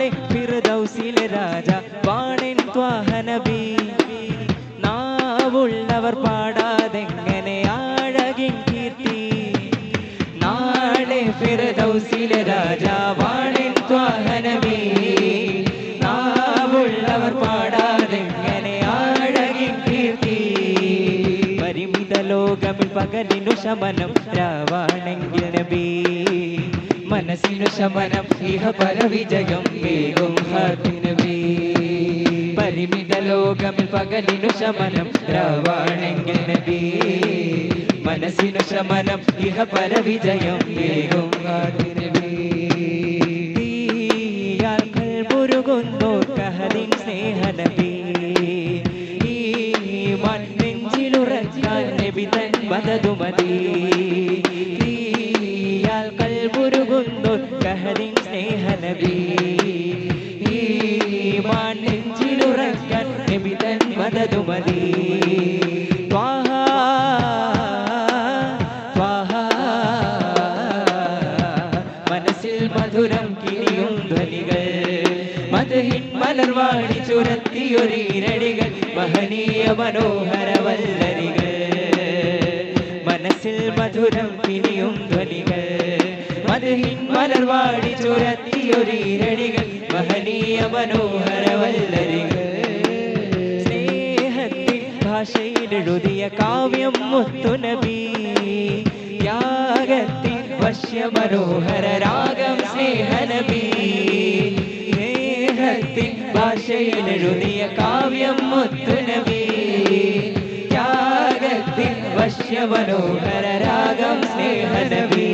നാളെ ഫിർദൗസിലെ രാജ വാണിൻ ത്വാഹനബി. നാവുള്ളവർ പാടാതെങ്ങനെ ആഴകിൻ കീർത്തി. നാളെ ഫിർദൗസിലെ രാജ വാണിൻ ത്വാഹനബി. നാവുള്ളവർ പാടാതെങ്ങനെ ആഴകിൻ കീർത്തി. പരിമിത ലോകമിൽ പകലിനു ശമനം നബി മനസ്സിനു ശമനം ഇഹ പരവിജയം വേഗം നബി പരിമിത ലോകമിൽ പകലിനു ശമനം രാവാണെങ്കിൽ നബി മനസ്സിനു ശമനം ഇഹ പരവിജയം വേഗം തീയാൽ കൽപുരുകുന്നു കഹലിൻ സ്നേഹനബി നെഞ്ചിലുറക്കാൻ നബി തൻ മതതുമതി സ്നേഹനബി മനസ്സിൽ മധുരം കിനിയും ധ്വനികൾ. മധുഹിൻ മലർവാടി ചുരത്തിയൊരീരടികൾ മഹനീയ വല്ലരികൾ മനസ്സിൽ മധുരം കിനിയും ധ്വനികൾ. മധുഹിൻ മലർവാടി ചുരത്തിയൊരീരടികൾ മഹനീയ മനോഹര വല്ലരികൾ സ്നേഹത്തിൻ ഭാഷയിലെഴുതിയ കാവ്യം മുത്തുനബി. വശ്യ മനോഹര രാഗം സ്നേഹനബി. സ്നേഹത്തിൻ ഭാഷയിലെഴുതിയ കാവ്യം മുത്തുനബി. യാഗത്തിൻ വശ്യ മനോഹര രാഗം സ്നേഹനബി.